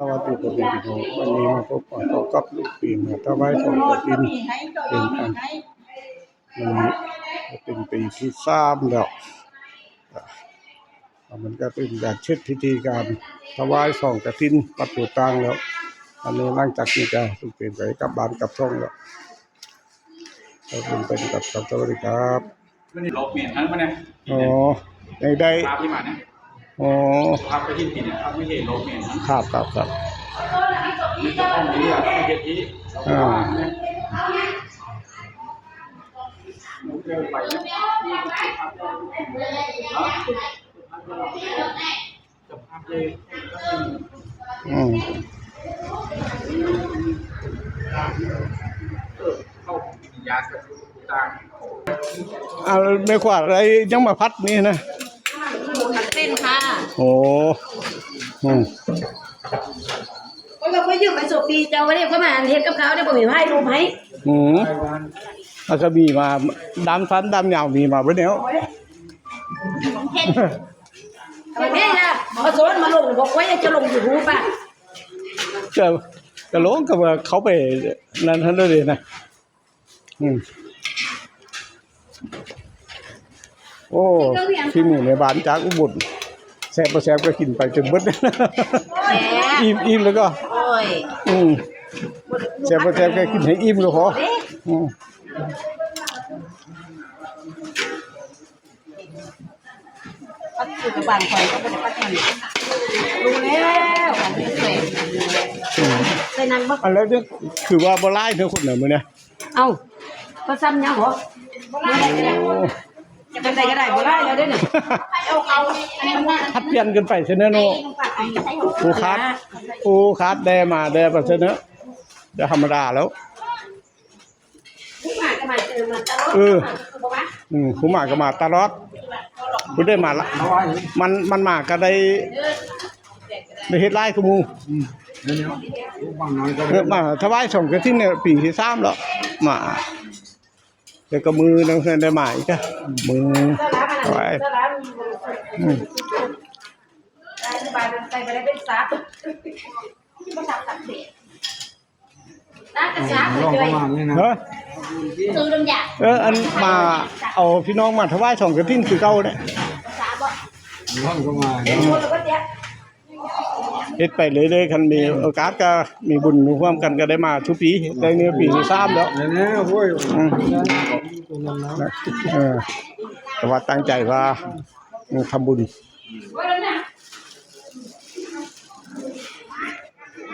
สวัสดีครับพี่น้องวันนี้มาพบกับเขากับลูกปีมาตะไว้ของกระดินเป็นอันวันนี้เป็นปีที่สามแล้วอะมันก็เป็นการเช็ดพิธีการถวายสองกระทินปัดตัวตังแล้ว อันนี้หลังจากที่จะลูกเป็นไปกลับบ้านกลับช่องแล้วเราเป็นไปกับกับสวัสดีครับลบเมียนทั้งมันเนี่ยอ๋อในได้ ภาพที่มาเนี่ยอ๋อภาพไปที่ผิดเนี่ยภาพไม่ใช่ลบเมียนทั้งครับครับครับนี่ก็ต้องเรียกไม่ใช่ที่อ่าเร็วไปจะภาพเลยอืมเข้าวิญญาณกับต่างอ่าไม่ขวาดอะไรยังมาพัดนี่นะเต้ นค่ะโอ้อืมก็เราก็ยืมไปสุปีเจ้าวันนี้เขามาเห็นกับเขาเนี่ยผมมีให้รูปให้อืมแล้วก็มีมาดำฟันดำยาวมีมาเพื่อนเนี้ยทำไมไม่ล่ะพอสวนมาลงบอกว่าจะลงอยู่หูป่ะจะจะลงกับว่าเขาไปนั่นท่านเลยนะอืมโอ้ที่หมู่ในบ้านจากอุบล แซ่บบ่แซ่บก็กินไปจนเบิดแหมอิ่มอิ่มแล้วก็ โอ้ยอืมแซ่บบ่แซ่บก็กินให้อิ่มก็พออืมปัดอยู่กับบ้านคอยก็ไม่ได้ปัดมันรู้แล้วอันนี้เสร็จอืมใส่นั่งบ่อันแล้วเนี่ยคือว่าบ่ร้ายเท่าคนเหนือมื้อเนี่ยเอ้าก็ซ้ำยังเหรอโอ้จะได้ก็ได้บ่ได้แล้วเด้อเนี่ย เอาเอาอัดเปลี่ยนกันไปเสนอโนผู้คัดผู้คัดแดมาแดไปเสนอเดี๋ยวธรรมดาแล้วเอออืมผู้มาก็มาตลอดผู้ได้มาละมันมันมาก็ได้ได้เฮ็ดไร่กูมูเออมาถวายส่งกระทินเนี่ยปีที่3แล้วมาเดี๋ยวก็มือนังเพิ่นได้มาอีกจ้ะมือ เจ้าร้านมันถวายเจ้าร้านอืมได้สบายเป็นไปไปได้เป็นสาที่ภาษาสักเด็ร้านกระชากเลยเฮ้อซื้อลำยาเอออันมาเอาพี่น้องมาถวายส่งกระทินคือเก่าเด้สาบ่ห้องก็มาเห็นชวนแล้วก็เจ๊เฮ็ดไปเรื่อยๆคันมีโอกาสก็มีบุญร่วมกันก็ได้มาทุกปีได้เนี่ยปีที่3แล้วเนี่ยโว้ยอืมเออ แต่ว่าตั้งใจว่าทำบุญ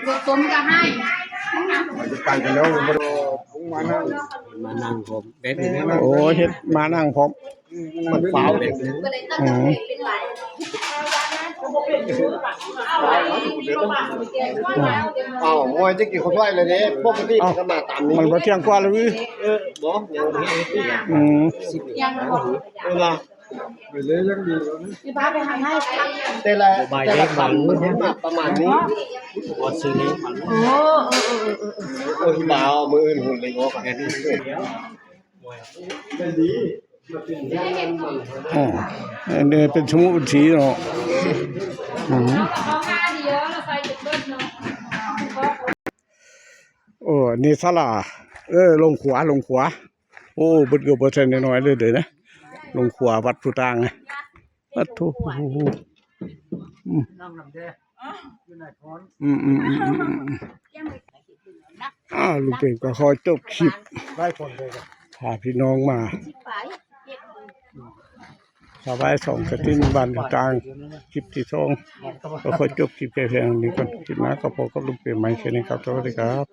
รถต้มก็ให้จะไปกันแล้วมาดูมานั่งมานั่งผมเด็ดนี่นะโอ้เฮ็ดมานั่งพร้อมมันเปล่าเด็ดก็เลย อ้าวมวยจะกี่คนไหวเลยเนี่ยปกติมันก็มาตามนี้มันบ่เที่ยงกว่าแล้ววิเออบอกอย่างนี้อืมยังบ่เวลาไปเลยยังดีพี่บ้าไปทำให้แต่ละแต่ละฝันมันมาประมาณนี้ว่าซื้อนี้มันโอ้เออเออเออโอ้ยบ่าวมืออื่นหุ่นเลยงอกแค่นี้ อ๋ออันนี้เป็นสมุดบัญชีเนาะอืมโอ้นี่ศาลาเออลงขวาลงขวาโอ้เบิดก็บ่ทันน้อยๆเลยเด้อนะลงขวาวัดผู้ตางนะวัดทุอืมนั่งนำแด้อยู่ไหนคอนอืมอืมอืมอืมอืมอ้าวลุงเป็นก็ขอจบคลิปได้คนเลยพาพี่น้องมา สบายสองกระติ้นบ้านกลางคลิปที่สองก็ขอยจบคลิปแค่เพียงนี้ก่อนคลิปหน้าก็พบกับลุงเปลี่ยนใหม่แค่นี้ครับสวัสดีครับ